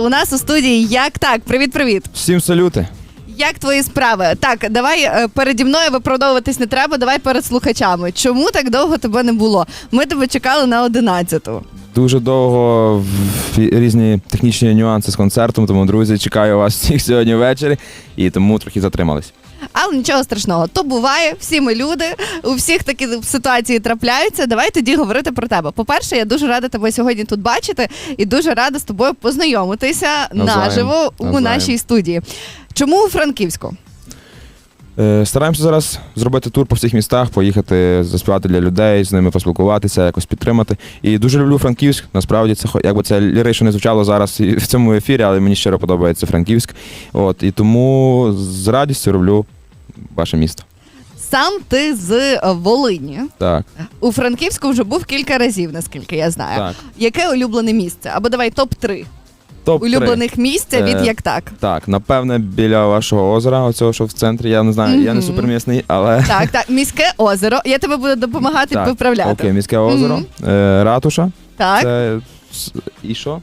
У нас у студії як так? Привіт, привіт. Всім салюти. Як твої справи? Так, давай е, переді мною виправдовуватись не треба. Давай перед слухачами. Чому так довго тебе не було? Ми тебе чекали на 11-ту. Дуже довго в- різні технічні нюанси з концертом, тому друзі, чекаю вас всіх сьогодні ввечері і тому трохи затримались. Але нічого страшного, то буває, всі ми люди, у всіх такі ситуації трапляються. Давай тоді говорити про тебе. По-перше, я дуже рада тебе сьогодні тут бачити і дуже рада з тобою познайомитися Навзаєм. наживо у Навзаєм. нашій студії. Чому у Франківську? Е, Стараємося зараз зробити тур по всіх містах, поїхати заспівати для людей, з ними поспілкуватися, якось підтримати. І дуже люблю Франківськ. Насправді це якби це лірично не звучало зараз і в цьому ефірі, але мені щиро подобається Франківськ. От і тому з радістю роблю ваше місто. Сам ти з Волині. Так, У Франківську вже був кілька разів, наскільки я знаю. так. Яке улюблене місце? Або давай топ 3 Топ улюблених місця від Е, як так. Так, напевне, біля вашого озера, оцього, що в центрі. Я не знаю, я не супермісний, але Так, так, міське озеро. Я тебе буду допомагати виправляти. Окей, міське озеро, е, ратуша. Так, Це і що?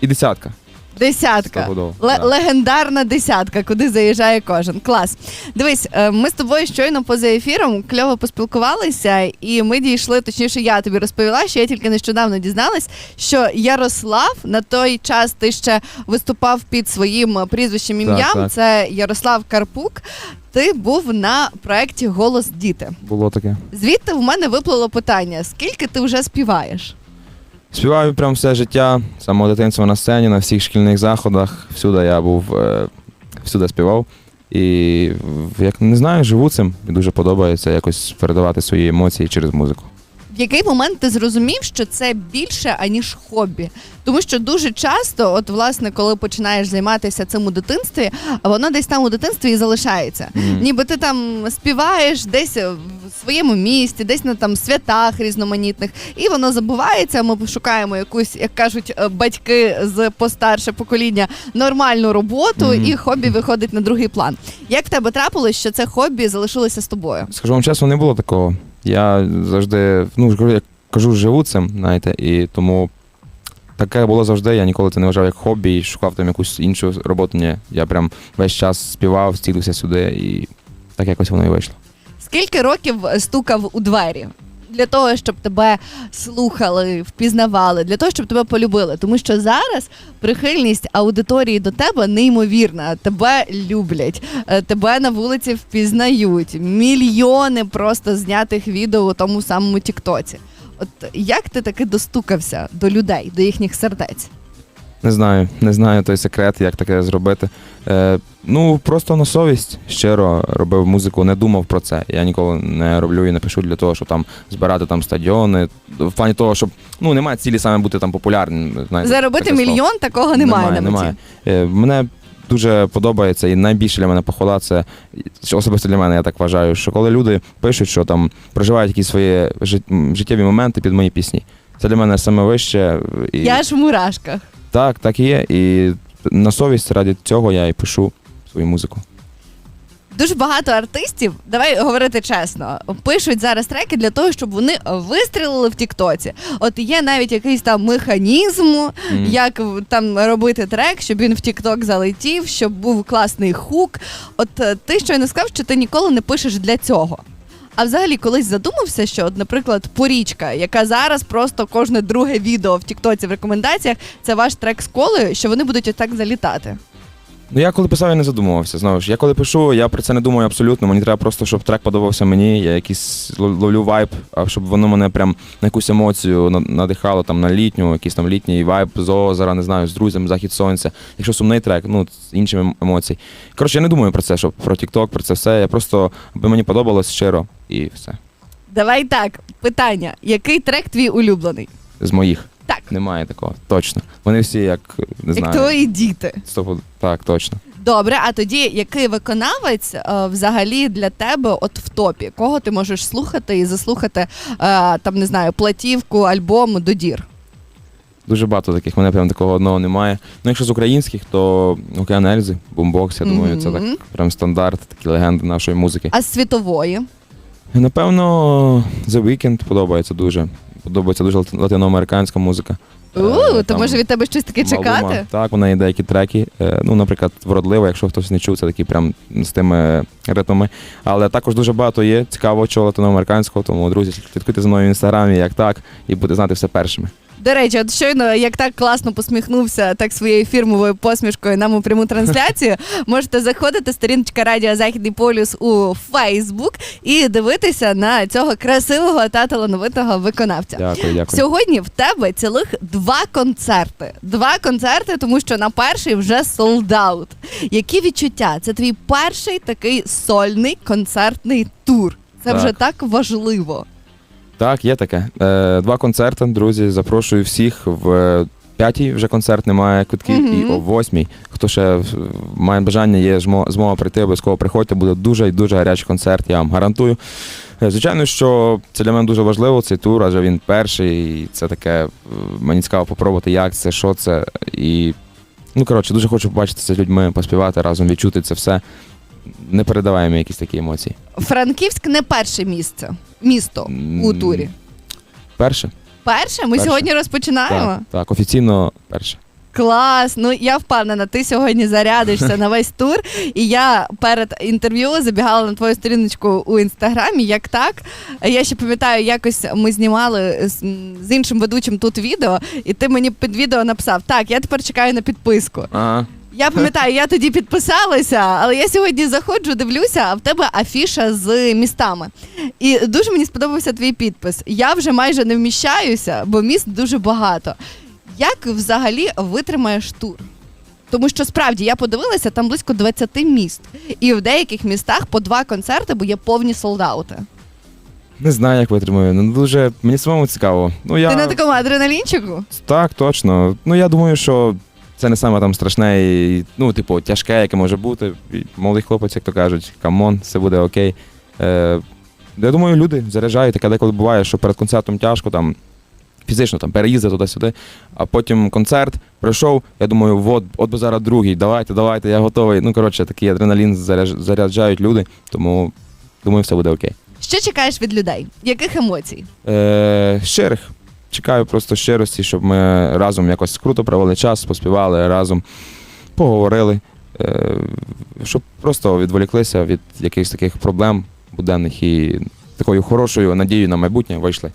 І десятка. Десятка. Ле- да. легендарна десятка, куди заїжджає кожен. Клас. Дивись, е, ми з тобою щойно поза ефіром кльово поспілкувалися, і ми дійшли, точніше, я тобі розповіла, що я тільки нещодавно дізналась, що Ярослав на той час ти ще виступав під своїм прізвищем Так, ім'ям. так. Це Ярослав Карпук. Ти був на проєкті Голос діти. Було таке. Звідти в мене виплило питання: скільки ти вже співаєш? Співаю прям все життя, самого дитинства на сцені, на всіх шкільних заходах. Всюди я був, е, всюди співав. І як не знаю, живу цим. Мені дуже подобається якось передавати свої емоції через музику. В який момент ти зрозумів, що це більше аніж хобі? Тому що дуже часто, от власне, коли починаєш займатися цим у дитинстві, воно десь там у дитинстві і залишається. Мгм. Ніби ти там співаєш десь в своєму місті, десь на там святах різноманітних, і воно забувається. Ми шукаємо якусь, як кажуть е, батьки з постарше покоління, нормальну роботу, Мгм. і хобі виходить на другий план. Як в тебе трапилось, що це хобі залишилося з тобою? Скажу вам чесно, не було такого. Я завжди, ну як кажу, живу цим, знаєте, і тому таке було завжди. Я ніколи це не вважав як хобі і шукав там якусь іншу роботу. Ні. Я прям весь час співав, стілився сюди, і так якось воно і вийшло. Скільки років стукав у двері? Для того, щоб тебе слухали, впізнавали, для того, щоб тебе полюбили. Тому що зараз прихильність аудиторії до тебе неймовірна. Тебе люблять, е, тебе на вулиці впізнають. Мільйони просто знятих відео у тому самому Тіктоці. От як ти таки достукався до людей, до їхніх сердець? Не знаю, не знаю той секрет, як таке зробити. Е, ну, просто на совість щиро робив музику, не думав про це. Я ніколи не роблю і не пишу для того, щоб там збирати там стадіони. В плані того, щоб ну немає цілі саме бути там популярним. Знаєте, Заробити таке слово. мільйон такого немає, на меті. немає. Е, мене дуже подобається, і найбільше для мене похвала це що особисто для мене, я так вважаю, що коли люди пишуть, що там проживають якісь свої жит- м, життєві моменти під мої пісні. Це для мене саме вище. І... Я ж в мурашках. Так, так і є. І на совість ради цього я і пишу свою музику. Дуже багато артистів, давай говорити чесно, пишуть зараз треки для того, щоб вони вистрілили в Тіктоці. От є навіть якийсь там механізм, Мгм. як там робити трек, щоб він в Тікток залетів, щоб був класний хук. От е, ти щойно сказав, що ти ніколи не пишеш для цього. А взагалі колись задумався, що, от, наприклад, порічка, яка зараз просто кожне друге відео в Тіктоці в рекомендаціях, це ваш трек з колею, що вони будуть отак залітати. Ну я коли писав, я не задумувався. Знову ж, я коли пишу, я про це не думаю абсолютно. Мені треба просто, щоб трек подобався мені. Я якийсь лов- ловлю вайб, а щоб воно мене прям на якусь емоцію надихало там на літню, якийсь там літній вайб з озера, не знаю, з друзями, захід сонця. Якщо сумний трек, ну з іншими емоцій. Коротше, я не думаю про це, щоб про TikTok, про це все. Я просто аби мені подобалось щиро і все. Давай так, питання: який трек твій улюблений? З моїх. Так, Немає такого, точно. Вони всі як не як знаю. твої діти. Стопу- Так, точно. Добре, а тоді який виконавець е, взагалі для тебе от в топі? Кого ти можеш слухати і заслухати е, там, не знаю, платівку, альбом до дір? Дуже багато таких, мене прям такого одного немає. Ну, якщо з українських, то Океан Ельзи, бумбокс, я думаю, це так Мгм. прям стандарт, такі легенди нашої музики. А з світової? Напевно, The Weeknd подобається дуже. Подобається дуже латиноамериканська музика. Е, У, то там може від тебе щось таке Малума. чекати? Так, вона є деякі треки. Е, Ну, наприклад, вродлива, якщо хтось не чув, це такі прям з тими ритмами. Але також дуже багато є цікавого чого латиноамериканського, тому друзі, слідкуйте за мною в інстаграмі, як так, і будете знати все першими. До речі, от щойно як так класно посміхнувся так своєю фірмовою посмішкою нам у пряму трансляцію. Можете заходити сторіночка Радіо Західний полюс у Фейсбук і дивитися на цього красивого та талановитого виконавця. Дякую, дякую. Сьогодні в тебе цілих два концерти. Два концерти, тому що на перший вже солдаут. Які відчуття? Це твій перший такий сольний концертний тур. Це Так. вже так важливо. Так, є таке. Е, два концерти, друзі. Запрошую всіх в п'ятій вже концерт немає квитків, Мгм. і о восьмій. Хто ще має бажання, є жмо- змога прийти, обов'язково приходьте. Буде дуже і дуже гарячий концерт, я вам гарантую. Е, Звичайно, що це для мене дуже важливо, цей тур, адже він перший. І це таке. е, Мені цікаво попробувати, як це, що це. І ну коротше, дуже хочу побачитися з людьми, поспівати разом, відчути це все. Непередаваємо якісь такі емоції. Франківськ не перше місце. Місто у турі. Перше? Перше, ми Перше. сьогодні розпочинаємо. Так, так, офіційно перше. Клас. Ну я впевнена, ти сьогодні зарядишся на весь тур. І я перед інтерв'ю забігала на твою сторіночку у інстаграмі. Як так? Я ще пам'ятаю, якось ми знімали з, м, з іншим ведучим тут відео, і ти мені під відео написав: Так, я тепер чекаю на підписку. Ага. Я пам'ятаю, я тоді підписалася, але я сьогодні заходжу, дивлюся, а в тебе афіша з містами. І дуже мені сподобався твій підпис. Я вже майже не вміщаюся, бо міст дуже багато. Як взагалі витримаєш тур? Тому що справді я подивилася, там близько 20 міст. І в деяких містах по два концерти, бо є повні солдаути. Не знаю, як витримую. Ну дуже мені самому цікаво. Ну я Ти на такому адреналінчику? так, точно. Ну я думаю, що це не саме там страшне і ну, типу, тяжке, яке може бути. І Молодий хлопець, як то кажуть, камон, все буде окей. Е, я думаю, люди заряджають, таке деколи буває, що перед концертом тяжко там. Фізично там переїзди туди-сюди, а потім концерт пройшов. Я думаю, от, от би зараз другий, давайте, давайте, я готовий. Ну коротше, такий адреналін заряж- заряджають люди, тому думаю, все буде окей. Що чекаєш від людей? Яких емоцій? Е, щирих. Чекаю просто щирості, щоб ми разом якось круто провели час, поспівали разом, поговорили, е, щоб просто відволіклися від якихось таких проблем буденних і такою хорошою надією на майбутнє вийшли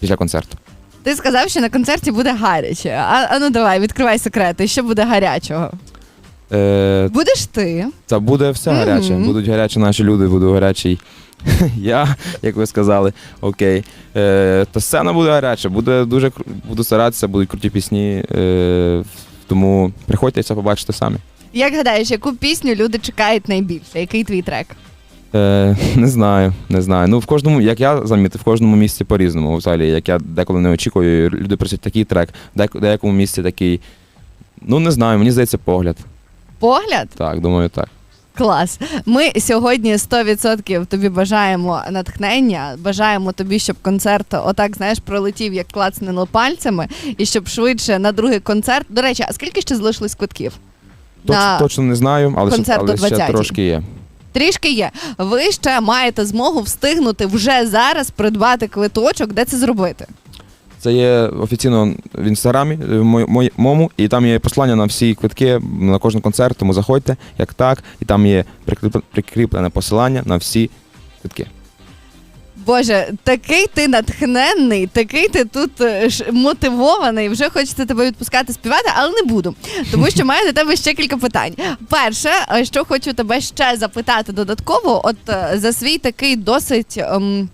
після концерту. Ти сказав, що на концерті буде гаряче. А, а ну давай, відкривай секрети, що буде гарячого. Е, Будеш ти, Та буде все Мгм. гаряче. Будуть гарячі наші люди, буду гарячий. Я, як ви сказали, окей. Е, та сцена буде гаряча, буде дуже кру- буду старатися, будуть круті пісні. Е, тому приходьте і це побачите самі. як гадаєш, яку пісню люди чекають найбільше? Який твій трек? Е, не знаю, не знаю. Ну, в кожному, як я замітив, в кожному місці по-різному. Взагалі, як я деколи не очікую, люди просять такий трек, дек- деякому місці такий. Ну, не знаю, мені здається, погляд. Погляд? Так, думаю, так. Клас. Ми сьогодні 100% тобі бажаємо натхнення. Бажаємо тобі, щоб концерт отак, знаєш, пролетів, як клацнило пальцями, і щоб швидше на другий концерт. До речі, а скільки ще залишилось квитків? Точ, На Точно не знаю, але, ще, концерт але ще 20-й. трошки є. Трішки є. Ви ще маєте змогу встигнути вже зараз придбати квиточок, де це зробити. Це є офіційно в інстаграмі е, моєму, і там є послання на всі квитки на кожен концерт, тому заходьте, як так, і там є прикріп- прикріплене посилання на всі квитки. Боже, такий ти натхненний, такий ти тут е, мотивований. Вже хочеться тебе відпускати співати, але не буду, тому що маю до тебе ще кілька питань. Перше, е, що хочу тебе ще запитати додатково, от за свій такий досить. ем,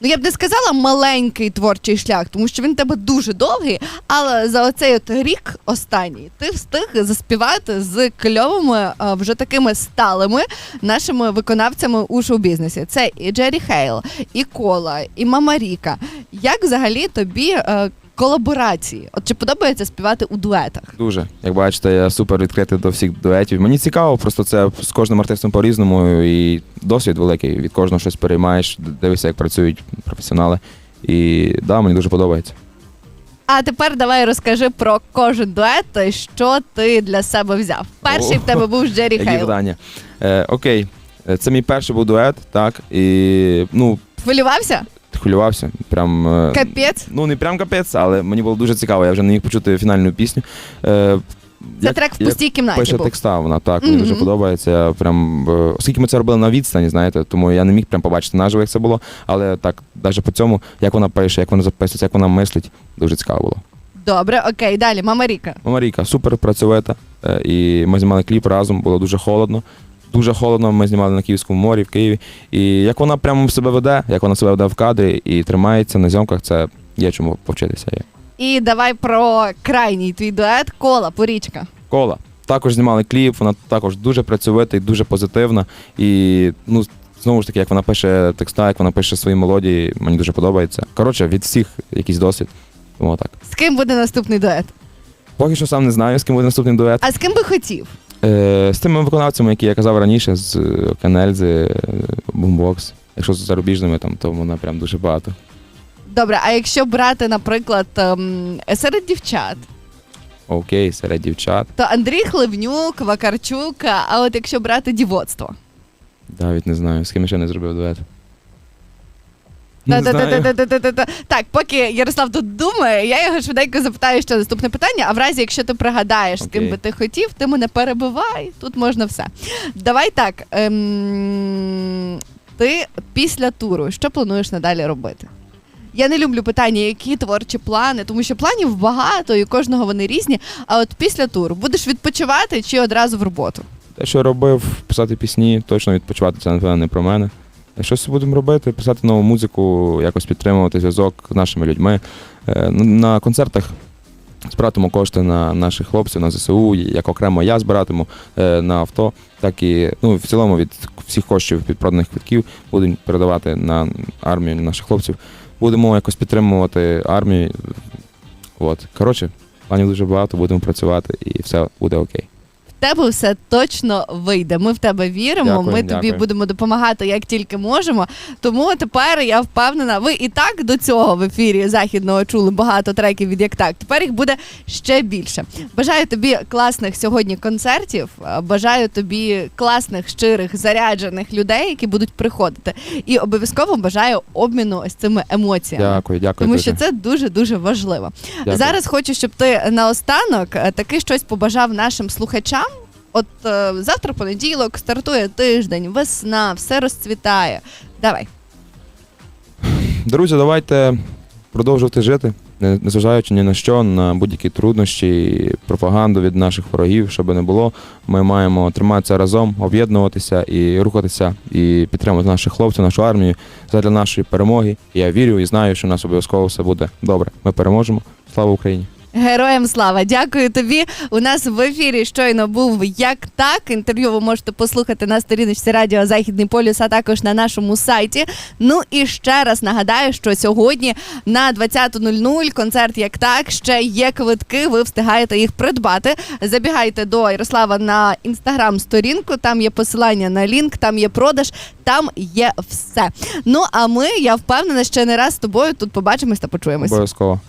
Ну, я б не сказала маленький творчий шлях, тому що він в тебе дуже довгий, але за оцей от рік останній ти встиг заспівати з кльовими е, вже такими сталими нашими виконавцями у шоу-бізнесі. Це і Джері Хейл, і Кола, і Мама Ріка. Як взагалі тобі е, колаборації? От чи подобається співати у дуетах? Дуже. Як бачите, я супер відкритий до всіх дуетів. Мені цікаво, просто це з кожним артистом по-різному, і досвід великий. Від кожного щось переймаєш, дивишся, як працюють професіонали. І да, мені дуже подобається. А тепер давай розкажи про кожен дует, що ти для себе взяв. Перший О, в тебе був Джері Які Хейл. питання? Е, окей, Е, це мій перший був дует, так. І ну, Хвилювався? Хвилювався. Прям, е, Капець. Ну, не прям капець, але мені було дуже цікаво. Я вже не міг почути фінальну пісню. Е, Це як- трек в як пустій кімнаті Пише був. текста, вона так, мені дуже подобається. Прям, е, оскільки ми це робили на відстані, знаєте, тому я не міг прям побачити наживо, як це було. Але так, навіть по цьому, як вона пише, як вона записується, як вона мислить, дуже цікаво було. Добре, окей, далі. Мама Ріка. Мама Ріка супер працьовита. е, І ми знімали кліп разом, було дуже холодно. Дуже холодно, ми знімали на Київському морі в Києві. І як вона прямо себе веде, як вона себе веде в кадрі і тримається на зйомках, це є чому повчитися. Є. І давай про крайній твій дует кола, порічка. Кола. Також знімали кліп, вона також дуже працьовита і дуже позитивна. І ну, знову ж таки, як вона пише текста, як вона пише свої мелодії, мені дуже подобається. Коротше, від всіх якийсь досвід. Тому так. З ким буде наступний дует? Поки що сам не знаю, з ким буде наступний дует. А з ким би хотів? Е, з тими виконавцями, які я казав раніше, з е, Канельзи, Бумбокс. Якщо з зарубіжними, там, то вона прям дуже багато. Добре, а якщо брати, наприклад, ем, серед дівчат, Окей, серед дівчат. то Андрій Хливнюк, Вакарчук, а от якщо брати дівоцтво. Навіть не знаю, з ким я ще не зробив дует. Не знаю. Та-та-та-та-та-та-та. Так, поки Ярослав тут думає, я його швиденько запитаю ще наступне питання. А в разі, якщо ти пригадаєш, з ким Окей. би ти хотів, ти мене перебивай. Тут можна все. Давай так. Ем, ти після туру що плануєш надалі робити? Я не люблю питання, які творчі плани, тому що планів багато і у кожного вони різні. А от після туру будеш відпочивати чи одразу в роботу? Те, що робив, писати пісні, точно відпочивати це, напевно, не про мене. Щось будемо робити, писати нову музику, якось підтримувати зв'язок з нашими людьми. Е, ну, На концертах збиратиму кошти на наших хлопців, на ЗСУ, як окремо я збиратиму е, на авто, так і ну, в цілому від всіх коштів від проданих квитків будемо передавати на армію наших хлопців. Будемо якось підтримувати армію. От. Коротше, планів дуже багато, будемо працювати і все буде окей. Тебе все точно вийде. Ми в тебе віримо. Дякую, ми тобі дякую. будемо допомагати як тільки можемо. Тому тепер я впевнена, ви і так до цього в ефірі західного чули багато треків від як так. Тепер їх буде ще більше. Бажаю тобі класних сьогодні концертів. е, Бажаю тобі класних, щирих, заряджених людей, які будуть приходити. І обов'язково бажаю обміну ось цими емоціями. Дякую, дякую. Тому дуже. що це дуже дуже важливо. Дякую. Зараз хочу, щоб ти наостанок е, таки щось побажав нашим слухачам. От е, завтра понеділок стартує тиждень, весна, все розцвітає. Давай. Друзі, давайте продовжувати жити, не- незважаючи ні на що, на будь-які труднощі, пропаганду від наших ворогів, щоб не було. Ми маємо триматися разом, об'єднуватися і рухатися, і підтримувати наших хлопців, нашу армію задля нашої перемоги. Я вірю і знаю, що у нас обов'язково все буде добре. Ми переможемо. Слава Україні! Героям слава! Дякую тобі. У нас в ефірі щойно був як так. Інтерв'ю ви можете послухати на сторіночці Радіо Західний полюс, а також на нашому сайті. Ну і ще раз нагадаю, що сьогодні на 20.00 концерт як так. Ще є квитки. Ви встигаєте їх придбати. Забігайте до Ярослава на інстаграм-сторінку. Там є посилання на лінк, там є продаж, там є все. Ну а ми, я впевнена, ще не раз з тобою тут побачимось та почуємось. Обов'язково.